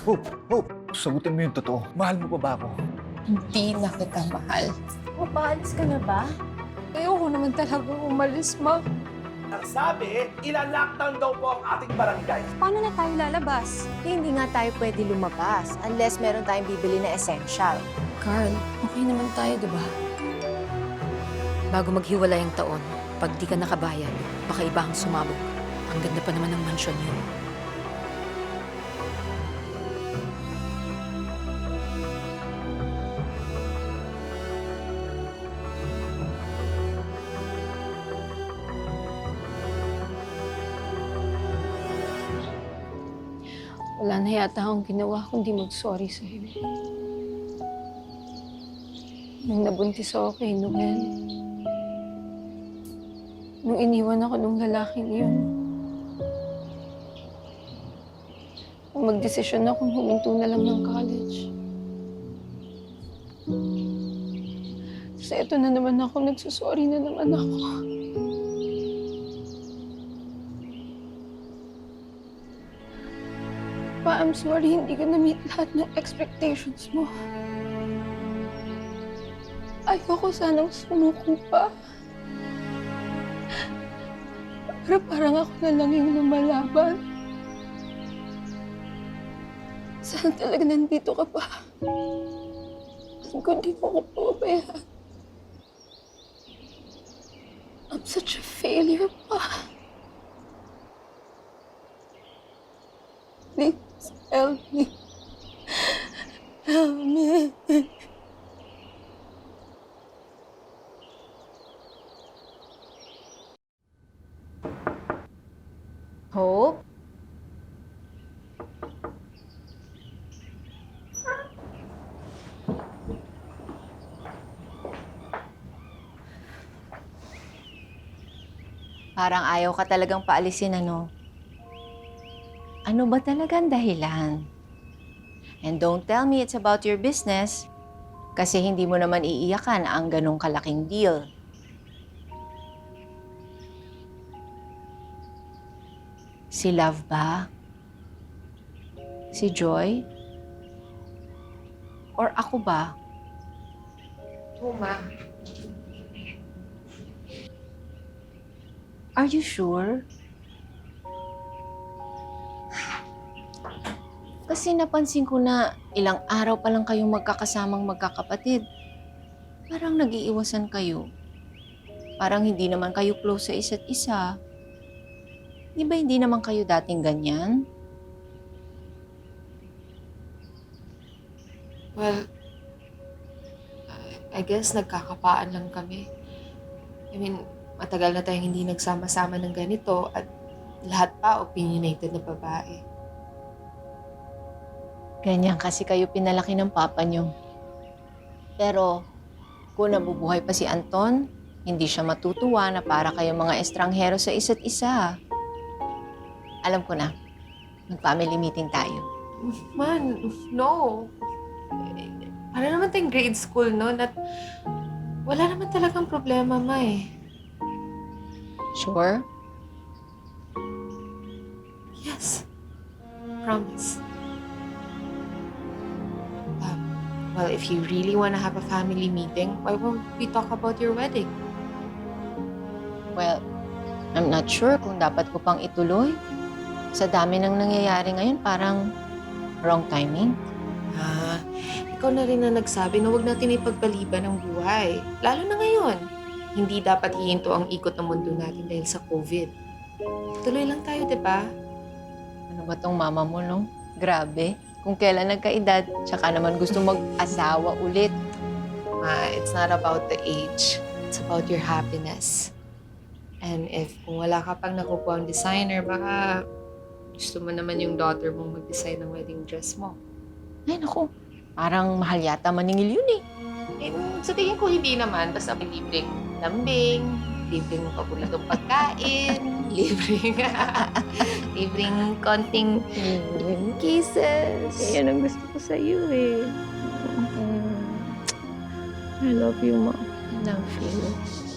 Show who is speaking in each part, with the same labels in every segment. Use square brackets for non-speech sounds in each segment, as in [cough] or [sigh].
Speaker 1: Hope, Hope, sagutin mo yung totoo. Mahal mo pa ba ako?
Speaker 2: Hindi na kita mahal.
Speaker 3: O, paalis ka na ba?
Speaker 2: Ayoko naman talaga umalis, ma.
Speaker 4: Ang sabi, ila-lockdown daw po ang ating barangay.
Speaker 3: Paano na tayo lalabas?
Speaker 5: Eh, hindi nga tayo pwede lumabas unless meron tayong bibili na essential.
Speaker 2: Carl, okay naman tayo, di ba?
Speaker 6: Bago maghiwalay ang taon, pag di ka nakabayad, baka iba ang sumabog. Ang ganda pa naman ng mansyon yun.
Speaker 2: Wala na yata akong ginawa kundi mag-sorry sa'yo. Nung nabuntis ako kay Noel, nung iniwan ako nung lalaking yun, magdesisyon akong huminto na lang ng college. Sa ito na naman ako, nagsusorry na naman ako. I'm sorry, hindi ko na-meet lahat ng expectations mo. Ayoko sanang sumuko pa. Pero parang ako na lang yung lumalaban. Sana talaga nandito ka pa. Kung di mo ko pababayaan. I'm such a failure pa. Please help me. Help me.
Speaker 5: Hope? Parang ayaw ka talagang paalisin, ano? Ano ba talagang dahilan? And don't tell me it's about your business kasi hindi mo naman iiyakan ang ganong kalaking deal. Si Love ba? Si Joy? Or ako ba?
Speaker 2: Uma,
Speaker 5: Are you sure? Kasi napansin ko na ilang araw pa lang kayong magkakasamang magkakapatid. Parang nag-iiwasan kayo. Parang hindi naman kayo close sa isa't isa. Di ba hindi naman kayo dating ganyan?
Speaker 7: Well, I- guess nagkakapaan lang kami. I mean, matagal na tayong hindi nagsama-sama ng ganito at lahat pa opinionated na babae.
Speaker 5: Ganyan kasi kayo pinalaki ng papa nyo. Pero kung nabubuhay pa si Anton, hindi siya matutuwa na para kayong mga estranghero sa isa't isa. Alam ko na, mag-family meeting tayo.
Speaker 7: Man, no. Para naman tayong grade school, no? At wala naman talagang problema, ma eh.
Speaker 5: Sure?
Speaker 7: Yes. Promise. Well, if you really want to have a family meeting, why won't we talk about your wedding?
Speaker 5: Well, I'm not sure kung dapat ko pang ituloy. Sa dami ng nangyayari ngayon, parang wrong timing.
Speaker 7: Ah, ikaw na rin na nagsabi na huwag natin ipagpaliban ang buhay. Lalo na ngayon. Hindi dapat hihinto ang ikot ng mundo natin dahil sa COVID. Tuloy lang tayo, di ba?
Speaker 5: Ano ba tong mama mo, no? Grabe. Kung kailan nagkaedad, tsaka naman gusto mag-asawa ulit.
Speaker 7: Ma, it's not about the age. It's about your happiness. And if kung wala ka pang nakukuha ang designer, baka gusto mo naman yung daughter mong mag-design ng wedding dress mo.
Speaker 5: Ay, naku. Parang mahal yata maningil yun eh.
Speaker 7: Eh, sa tingin ko hindi naman. Basta may libreng lambing, libreng papulatong pagkain, [laughs] libreng, [laughs] libreng konting kisses.
Speaker 2: yan ang gusto ko sa iyo eh. I love you, Ma.
Speaker 5: Love you.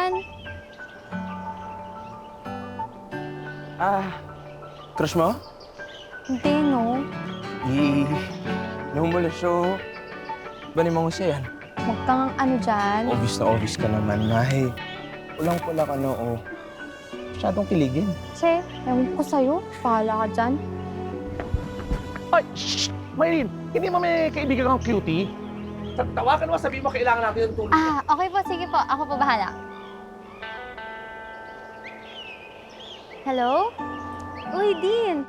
Speaker 8: Yan.
Speaker 3: Ah,
Speaker 8: crush mo?
Speaker 3: Hindi, no?
Speaker 8: Di, nahumulas siya. Ba ni mga yan?
Speaker 3: Huwag kang ano dyan.
Speaker 8: Obvious na obvious ka naman, Nay. Pulang pula ka na, oh. Masyadong kiligin.
Speaker 3: Kasi, ewan ko sa'yo. Pahala ka dyan.
Speaker 4: Ay, shh! Maylin, hindi mo may kaibigan kang cutie? Ta- Tawagan mo, sabihin mo kailangan natin yung tulong.
Speaker 3: Ah, okay po. Sige po. Ako po bahala. Hello? Uy, Dean.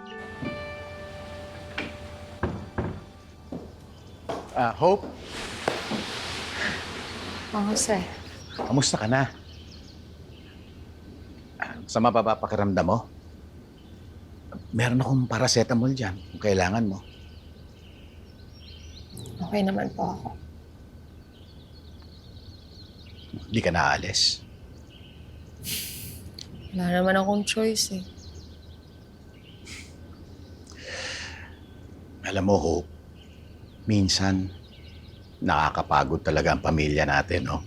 Speaker 9: Ah, Hope,
Speaker 7: Oh, Jose.
Speaker 9: kamusta ka na? Ah, Sama pa ba pakiramdam mo? Meron akong paracetamol dyan kung kailangan mo.
Speaker 7: Okay naman po ako.
Speaker 9: Hindi ka naalis.
Speaker 7: Wala naman akong choice eh.
Speaker 9: Alam mo, Hope, minsan nakakapagod talaga ang pamilya natin, no?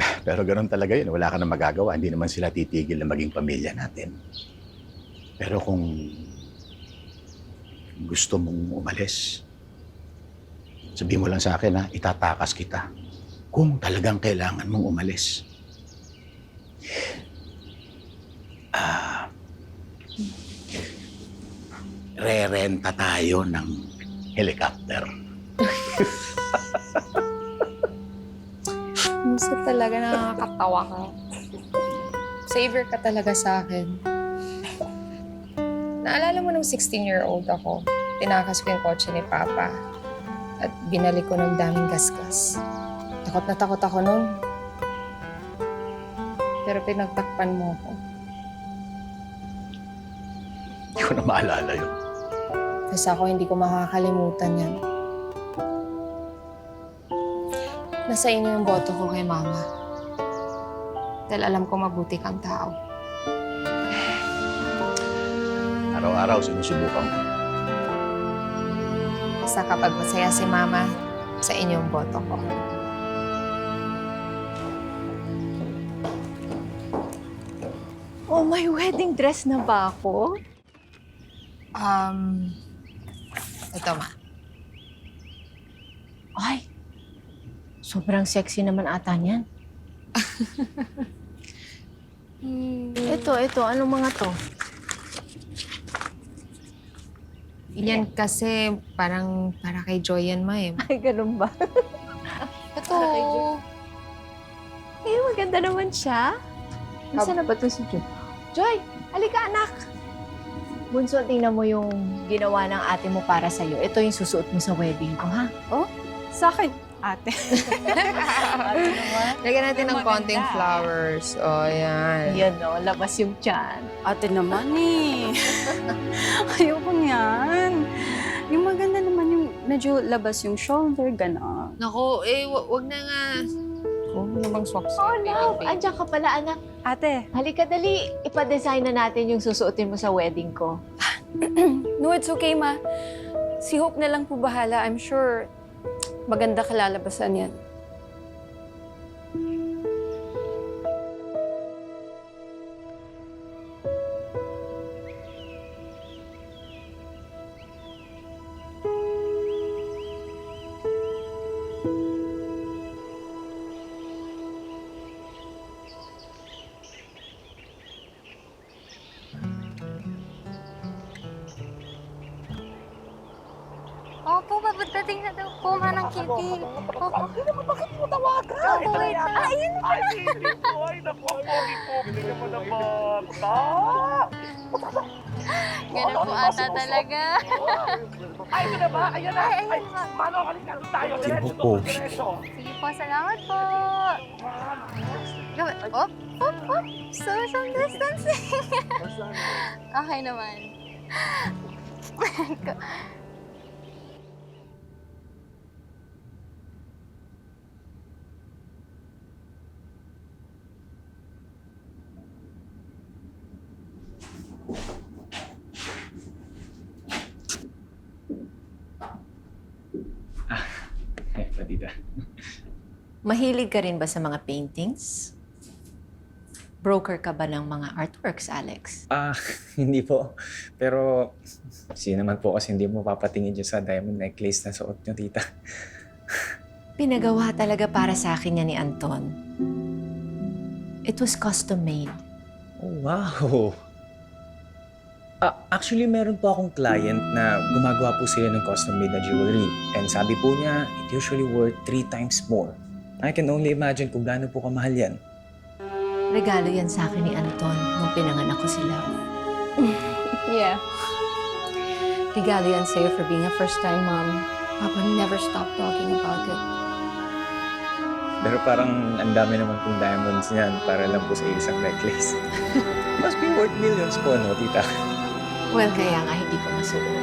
Speaker 9: [laughs] Pero ganun talaga yun. Wala ka na magagawa. Hindi naman sila titigil na maging pamilya natin. Pero kung gusto mong umalis, sabihin mo lang sa akin, ha? Itatakas kita. Kung talagang kailangan mong umalis. Ah, re-renta tayo ng helicopter.
Speaker 7: Gusto talaga nakakatawa ka. Savior ka talaga sa akin. Naalala mo nung 16-year-old ako, tinakas ko yung kotse ni Papa at binalik ko ng daming gasgas. Takot na takot ako nun. Pero pinagtakpan mo ako.
Speaker 9: Hindi ko na maalala yun.
Speaker 7: Kasi ako hindi ko makakalimutan yan. Nasa inyo yung boto ko kay Mama. Dahil alam ko mabuti kang tao.
Speaker 9: Araw-araw sinusubukan ko.
Speaker 7: Basta kapag masaya si Mama, sa inyo yung boto ko.
Speaker 5: Oh, may wedding dress na ba ako?
Speaker 7: Um, ito ma.
Speaker 5: Ay, sobrang sexy naman ata niyan. [laughs] Ito, ito. Anong mga to?
Speaker 7: Yan kasi parang para kay Joy yan ma eh.
Speaker 5: Ay, ganun ba? [laughs]
Speaker 7: Ito.
Speaker 5: Eh, maganda naman siya. Nasaan na ba ito si Joy? Joy, halika anak! Bunso, tingnan mo yung ginawa ng ate mo para sa'yo. Ito yung susuot mo sa wedding ko, ha?
Speaker 3: Sa akin, ate. [laughs]
Speaker 7: Lagyan natin ng konting flowers. O, oh, yan.
Speaker 5: Yan, no? Labas yung tiyan.
Speaker 10: Ate naman eh. [laughs] Ayoko niyan. Yung maganda naman yung medyo labas yung shoulder, gano'n.
Speaker 7: Naku, eh, wa- wag na nga. Huwag mo namang socks.
Speaker 5: Oh, love! Andiyan ka pala, anak.
Speaker 10: Ate,
Speaker 5: Halika, dali. Ipa-design na natin yung susuotin mo sa wedding ko. [clears throat]
Speaker 10: no, it's okay, ma. Si Hope na lang po bahala. I'm sure maganda kalalabasan yan.
Speaker 3: Ay,
Speaker 4: Ay, hindi po. Ay, naku, ang pogi-pogi naman ng bata.
Speaker 3: Ganun po ata talaga.
Speaker 4: Ay, ito na ba? Ayan na.
Speaker 3: Ay,
Speaker 4: Ay,
Speaker 3: ayun na.
Speaker 4: Mano, halika tayo.
Speaker 9: Hindi pogi.
Speaker 4: diretso.
Speaker 3: Sige po, salamat po. Gawin. Op, op, op. Social distancing. [laughs] okay naman. [laughs]
Speaker 5: Mahilig ka rin ba sa mga paintings? Broker ka ba ng mga artworks, Alex?
Speaker 11: Ah, [laughs] hindi po. Pero, sino naman po kasi hindi mo papatingin dyan sa diamond necklace na suot niyo, tita. [laughs]
Speaker 5: Pinagawa talaga para sa akin yan ni Anton. It was custom made.
Speaker 11: Oh, wow! Ah, actually, meron po akong client na gumagawa po sila ng custom-made na jewelry. And sabi po niya, it usually worth three times more. I can only imagine kung gaano po kamahal yan.
Speaker 5: Regalo yan sa akin ni Anton nung pinanganak ko sila. [laughs]
Speaker 2: Yeah. Regalo yan sa'yo for being a first-time mom. Papa never stopped talking about it.
Speaker 11: Pero parang ang dami naman pong diamonds niyan para lang po sa isang necklace. [laughs] Must be worth millions po, no, tita?
Speaker 5: Well, kaya nga hindi ko masuot.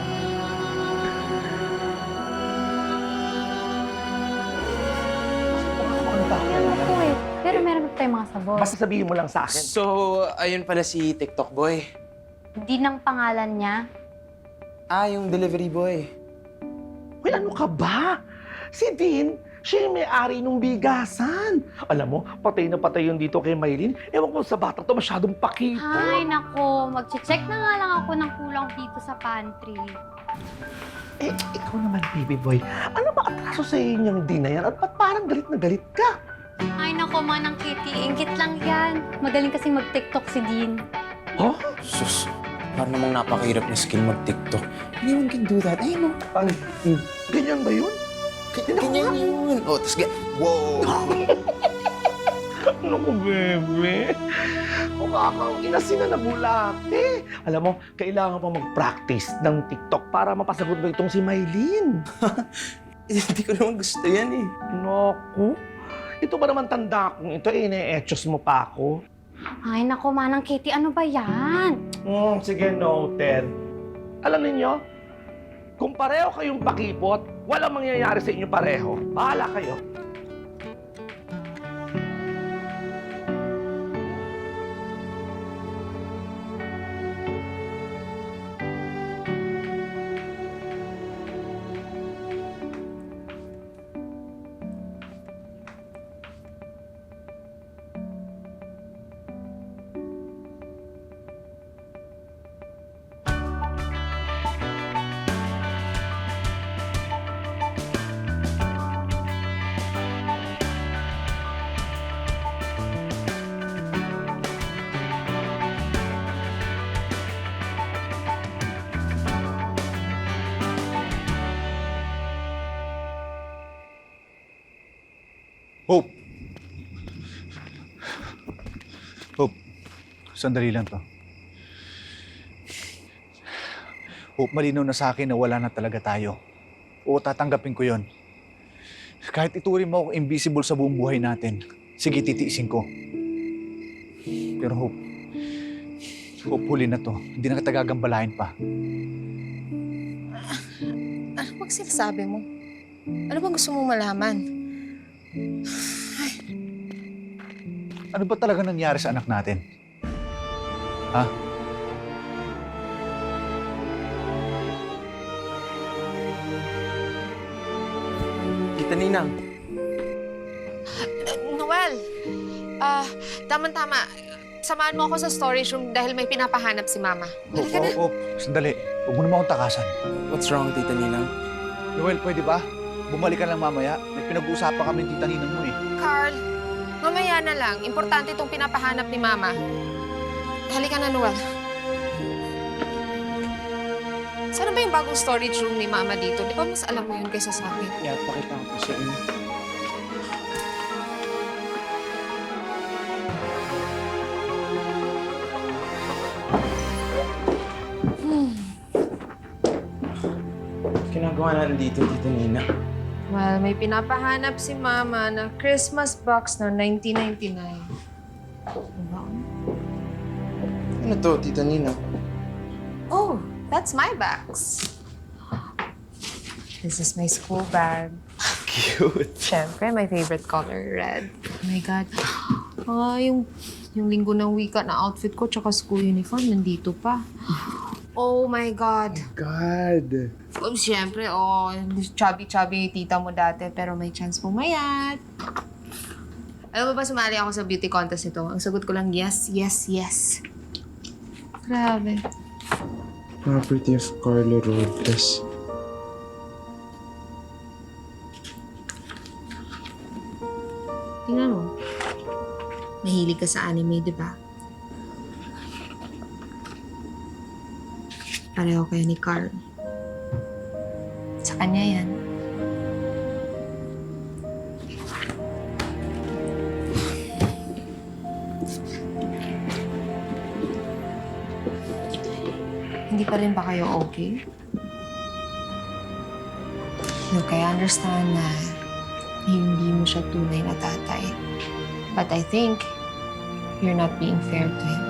Speaker 5: [laughs]
Speaker 10: tayong mga sabon.
Speaker 4: Basta sabihin mo lang sa akin.
Speaker 12: So, ayun pala si TikTok boy.
Speaker 10: Hindi ng pangalan niya.
Speaker 12: Ah, yung delivery boy.
Speaker 4: Uy, ano ka ba? Si Dean, siya yung may-ari ng bigasan. Alam mo, patay na patay yun dito kay Maylin. Ewan ko sa bata to, masyadong pakito.
Speaker 10: Ay, nako. Mag-check na nga lang ako ng kulang dito sa pantry.
Speaker 4: Eh, ikaw naman, baby boy. Ano ba atraso sa inyong Dean na yan? At ba't parang galit na galit ka?
Speaker 10: Ay, nako, manang Kitty. Ingit lang yan. Magaling kasing mag-tiktok si Dean.
Speaker 4: Oh?
Speaker 12: Sus, parang namang napakahirap na skill mag-TikTok. Anyone can do that. Ay, no.
Speaker 4: Ay, ganyan ba yun?
Speaker 12: Ganyan yun. Oh, tas ga... Wow! [laughs]
Speaker 4: Ano ko, bebe? Mukha kang inasin na bulate. Alam mo, kailangan pa mag-practice ng TikTok para mapasagot mo itong si Maylin. [laughs]
Speaker 12: Hindi ko naman gusto yan eh.
Speaker 4: Naku, ito ba naman tanda kong ito, eh, ine-etchos mo pa ako?
Speaker 10: Ay, nako, manang Kitty. Ano ba yan?
Speaker 4: Hmm, sige, noted. Alam ninyo, kung pareho kayong pakipot, walang mangyayari sa inyo pareho. Bahala kayo.
Speaker 1: Hope! Hope, sandali lang to. Hope, malinaw na sa akin na wala na talaga tayo. Oo, tatanggapin ko yon. Kahit ituring mo ako invisible sa buong buhay natin, sige, titiisin ko. Pero Hope, Hope, huli na to. Hindi na kita gagambalain pa.
Speaker 7: Ano bang sinasabi mo? Ano bang gusto mong malaman?
Speaker 1: Ano ba talaga nangyari sa anak natin? Ha?
Speaker 12: Tita Ninang.
Speaker 7: Noel, ah, tama-tama. Samahan mo ako sa storage room dahil may pinapahanap si Mama. Halika na.
Speaker 1: Hope, Hope, sandali. Huwag mo naman akong takasan.
Speaker 12: What's wrong, Tita Ninang?
Speaker 1: Noel, pwede ba? Bumalik ka lang mamaya. May pinag-uusapan kami ng tita ninang mo eh.
Speaker 7: Carl, mamaya na lang. Importante itong pinapahanap ni Mama. Halika na, Noel. Sana ba yung bagong storage room ni Mama dito? Di ba mas alam mo yun kaysa sa akin?
Speaker 11: Yeah, pakita ko po sa inyo. Ginagawa natin dito, Tita Nina.
Speaker 7: Well, may pinapahanap si Mama na Christmas box na 1999. Diba?
Speaker 12: Ano to, Tita Nina?
Speaker 7: Oh, that's my box. This is my school bag.
Speaker 12: Cute.
Speaker 7: Siyempre, my favorite color, red. Oh my God. Ah, yung, yung linggo ng wika na outfit ko tsaka school uniform, nandito pa. Oh my God.
Speaker 12: God.
Speaker 7: Oh, siyempre, oh, chubby-chubby tita mo dati, pero may chance pumayat. Alam mo ba, sumali ako sa beauty contest nito. Ang sagot ko lang, yes, yes, yes. Grabe.
Speaker 12: Property of Carlo Robles.
Speaker 7: Tingnan mo. Mahilig ka sa anime, di ba? Pareho kayo ni Carl. Kanya yan. Hindi pa rin ba kayo okay? Look, I understand na hindi mo siya tunay na tatay. But I think you're not being fair to him.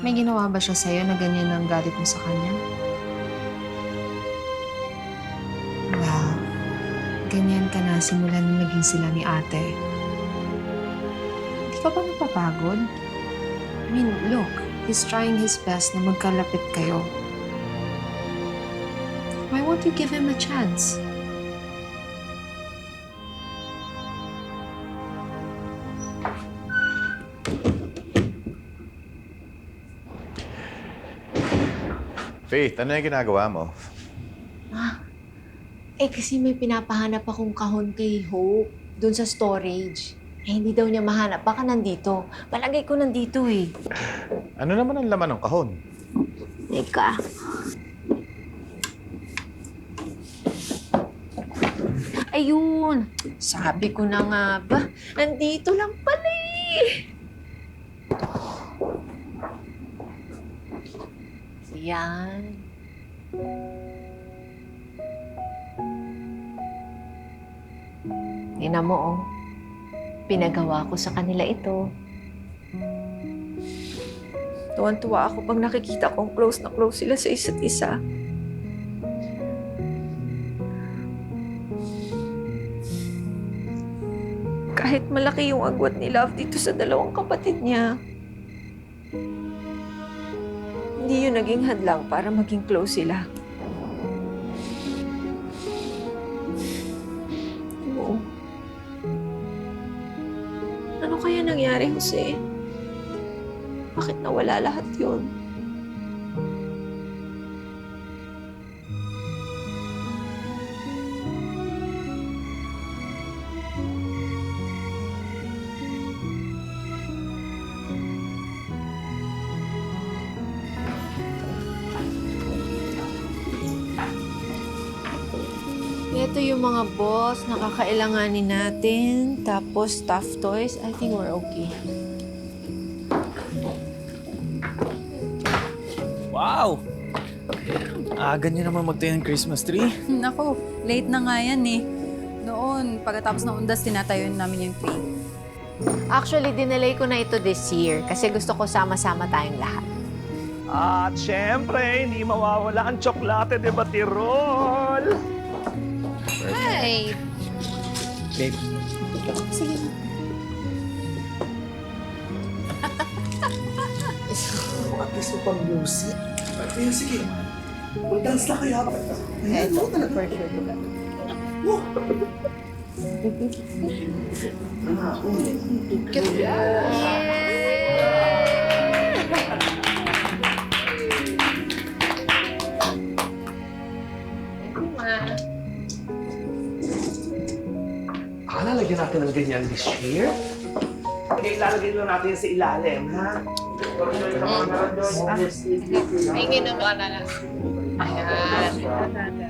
Speaker 7: May ginawa ba siya sa'yo na ganyan ang galit mo sa kanya? Well, ganyan ka na simula nung naging sila ni ate. Hindi ka ba napapagod? I mean, look, he's trying his best na magkalapit kayo. Why won't you give him a chance?
Speaker 13: Faith, ano yung ginagawa mo?
Speaker 5: Eh kasi may pinapahanap akong kahon kay Hope doon sa storage. Eh hindi daw niya mahanap. Baka nandito. Palagay ko nandito eh.
Speaker 13: Ano naman ang laman ng kahon?
Speaker 5: Teka. Ayun. Sabi ko na nga ba, nandito lang pala eh. Yan. Tingnan mo oh. Pinagawa ko sa kanila ito. Tuwan-tuwa ako pag nakikita kong close na close sila sa isa't isa. Kahit malaki yung agwat ni Love dito sa dalawang kapatid niya. Hindi yun naging hadlang para maging close sila. Oo. Ano kaya nangyari, Jose? Bakit nawala lahat yun? Mga boss na kakailanganin natin. Tapos stuffed toys. I think we're okay.
Speaker 11: Wow! Aga niyo naman magtayo ng Christmas tree. [laughs]
Speaker 10: Nako, late na nga yan eh. Noon, pagkatapos ng undas, tinatayo namin yung tree.
Speaker 5: Actually, dinelay ko na ito this year kasi gusto ko sama-sama tayong lahat.
Speaker 4: At syempre, hindi mawawala ang tsokolate de Batirol.
Speaker 7: Hi!
Speaker 11: Babe,
Speaker 7: Sige.
Speaker 4: At least pa music. Kaya sige, mag-dance na kaya. Eh, no, talaga. For sure. Oh. [laughs] Ah, Ah, lalagyan natin ng ganyan this year? Okay, ilalagay lang natin sa ilalim, ha?
Speaker 7: May ginawa na lang. Ayan.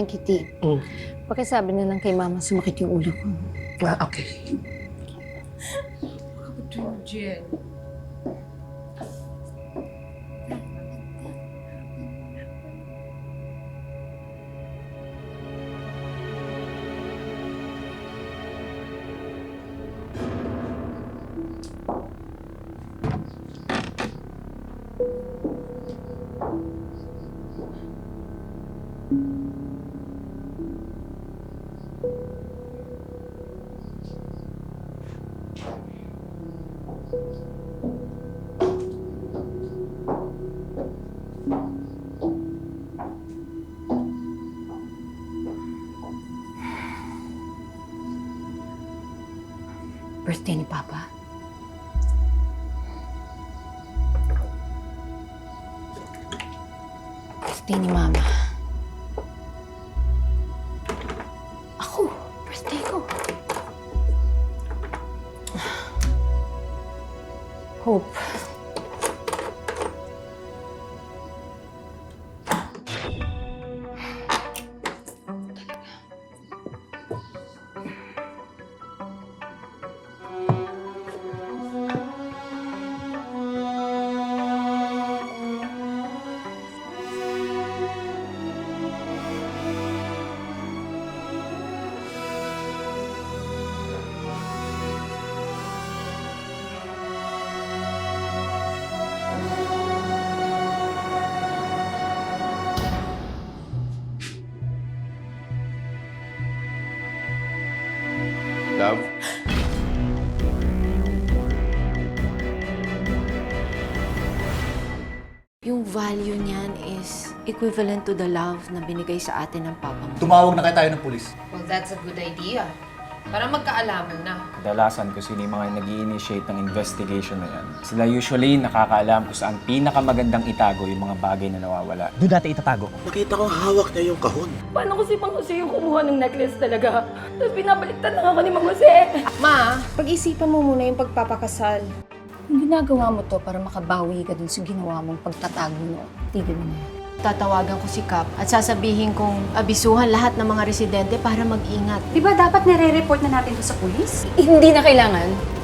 Speaker 14: Manang Kitty,
Speaker 4: Mm.
Speaker 14: pakisabi na lang kay Mama sumakit yung ulo ko.
Speaker 4: Ah, okay.
Speaker 7: Jen.
Speaker 14: Birthday ni Papa. Birthday ni Mama.
Speaker 5: Equivalent to the love na binigay sa atin ng papa mo.
Speaker 1: Tumawag na kaya tayo ng pulis.
Speaker 7: Well, that's a good idea. Para magkaalaman na.
Speaker 11: Kadalasan kung sino yung mga nag initiate ng investigation na yan. Sila usually nakakaalam kung saan pinakamagandang itago yung mga bagay na nawawala.
Speaker 15: Doon natin itatago.
Speaker 9: Nakita ko hawak niya yung kahon.
Speaker 2: Paano ko si Mang Jose yung kumuha ng necklace talaga? Tapos binabaliktad lang ako ni Mang Jose.
Speaker 7: Ma, pag-isipan mo muna yung pagpapakasal.
Speaker 14: Kung ginagawa mo to para makabawi ka dun sa ginawa mong pagtatago mo, tigil mo na.
Speaker 5: Tatawagan ko si Kap at sasabihin kong abisuhan lahat ng mga residente para mag-ingat.
Speaker 10: Di ba dapat nire-report na natin to sa pulis?
Speaker 14: Hindi na kailangan.